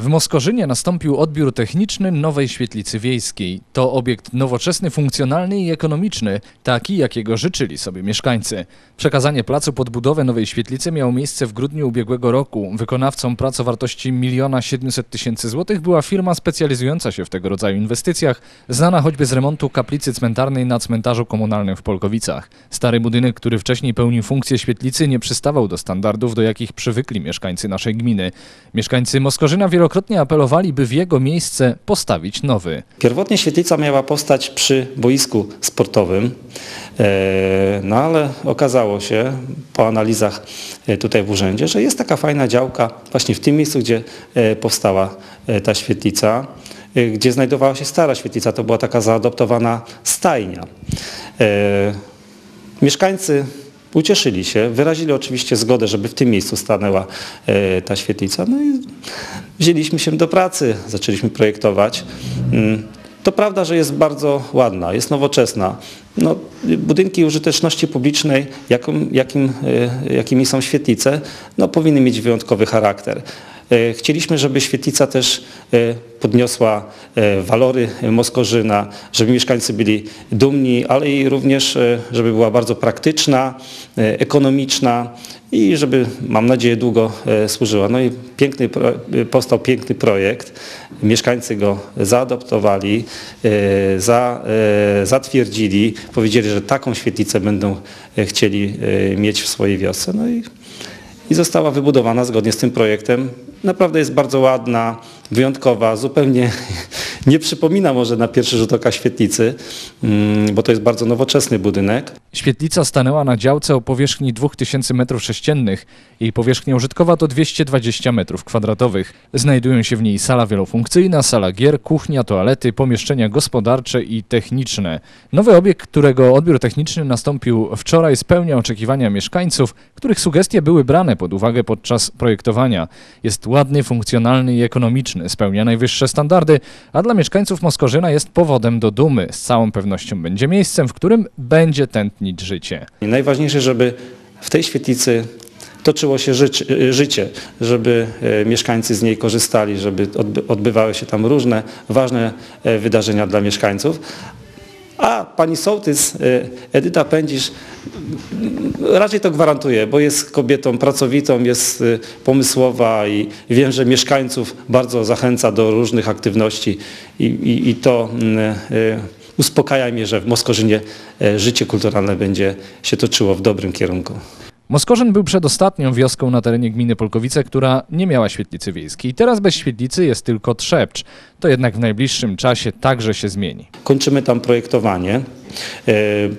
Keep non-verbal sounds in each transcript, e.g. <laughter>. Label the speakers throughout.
Speaker 1: W Moskorzynie nastąpił odbiór techniczny nowej świetlicy wiejskiej. To obiekt nowoczesny, funkcjonalny i ekonomiczny, taki jakiego życzyli sobie mieszkańcy. Przekazanie placu pod budowę nowej świetlicy miało miejsce w grudniu ubiegłego roku. Wykonawcą prac o wartości 1 700 tysięcy złotych była firma specjalizująca się w tego rodzaju inwestycjach, znana choćby z remontu kaplicy cmentarnej na cmentarzu komunalnym w Polkowicach. Stary budynek, który wcześniej pełnił funkcję świetlicy, nie przystawał do standardów, do jakich przywykli mieszkańcy naszej gminy. Mieszkańcy Moskorzyna wielokrotnie apelowali, by w jego miejsce postawić nowy.
Speaker 2: Pierwotnie świetlica miała powstać przy boisku sportowym, e, no ale okazało się po analizach e, tutaj w urzędzie, że jest taka fajna działka właśnie w tym miejscu, gdzie e, powstała ta świetlica, gdzie znajdowała się stara świetlica. To była taka zaadoptowana stajnia. Mieszkańcy ucieszyli się, wyrazili oczywiście zgodę, żeby w tym miejscu stanęła e, ta świetlica. No i wzięliśmy się do pracy, zaczęliśmy projektować. Mm, To prawda, że jest bardzo ładna, jest nowoczesna. No, budynki użyteczności publicznej, jakim, jakim, e, jakimi są świetlice, no, powinny mieć wyjątkowy charakter. E, Chcieliśmy, żeby świetlica też e, podniosła e, walory Moskorzyna, żeby mieszkańcy byli dumni, ale i również, żeby była bardzo praktyczna, ekonomiczna i żeby, mam nadzieję, długo służyła. No i piękny, powstał piękny projekt. Mieszkańcy go zaadoptowali, za, zatwierdzili, powiedzieli, że taką świetlicę będą chcieli mieć w swojej wiosce. No i i została wybudowana zgodnie z tym projektem. Naprawdę jest bardzo ładna, wyjątkowa, zupełnie <laughs> nie przypomina może na pierwszy rzut oka świetlicy, mm, bo to jest bardzo nowoczesny budynek.
Speaker 1: Świetlica stanęła na działce o powierzchni 2000 m3. Jej powierzchnia użytkowa to 220 m2. Znajdują się w niej sala wielofunkcyjna, sala gier, kuchnia, toalety, pomieszczenia gospodarcze i techniczne. Nowy obiekt, którego odbiór techniczny nastąpił wczoraj, spełnia oczekiwania mieszkańców, których sugestie były brane pod uwagę podczas projektowania. Jest ładny, funkcjonalny i ekonomiczny, spełnia najwyższe standardy, a dla mieszkańców Moskorzyna jest powodem do dumy. Z całą pewnością będzie miejscem, w którym będzie życie.
Speaker 2: I najważniejsze, żeby w tej świetlicy toczyło się życie, życie żeby e, mieszkańcy z niej korzystali, żeby odby- odbywały się tam różne ważne e, wydarzenia dla mieszkańców. A pani sołtys e, Edyta Pędzisz raczej to gwarantuje, bo jest kobietą pracowitą, jest e, pomysłowa i wiem, że mieszkańców bardzo zachęca do różnych aktywności i, i, i to m, e, uspokaja mnie, że w Moskorzynie e, życie kulturalne będzie się toczyło w dobrym kierunku.
Speaker 1: Moskorzyn był przedostatnią wioską na terenie gminy Polkowice, która nie miała świetlicy wiejskiej. Teraz bez świetlicy jest tylko trzepcz. To jednak w najbliższym czasie także się zmieni.
Speaker 2: Kończymy tam projektowanie. E,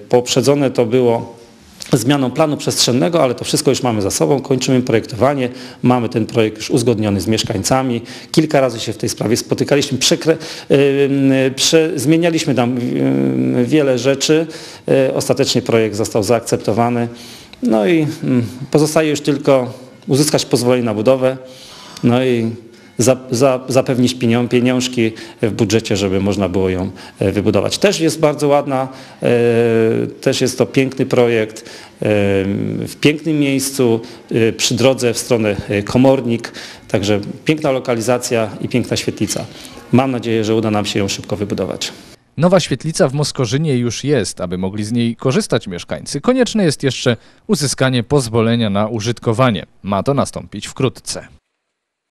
Speaker 2: Poprzedzone to było zmianą planu przestrzennego, ale to wszystko już mamy za sobą. Kończymy projektowanie, mamy ten projekt już uzgodniony z mieszkańcami. Kilka razy się w tej sprawie spotykaliśmy, przekre, prze, zmienialiśmy tam wiele rzeczy. E, Ostatecznie projekt został zaakceptowany. No i pozostaje już tylko uzyskać pozwolenie na budowę. No i za, za, zapewnić pienią- pieniążki w budżecie, żeby można było ją e, wybudować. Też jest bardzo ładna, e, też jest to piękny projekt e, w pięknym miejscu, przy drodze w stronę Komornik, także piękna lokalizacja i piękna świetlica. Mam nadzieję, że uda nam się ją szybko wybudować.
Speaker 1: Nowa świetlica w Moskorzynie już jest, aby mogli z niej korzystać mieszkańcy. Konieczne jest jeszcze uzyskanie pozwolenia na użytkowanie. Ma to nastąpić wkrótce.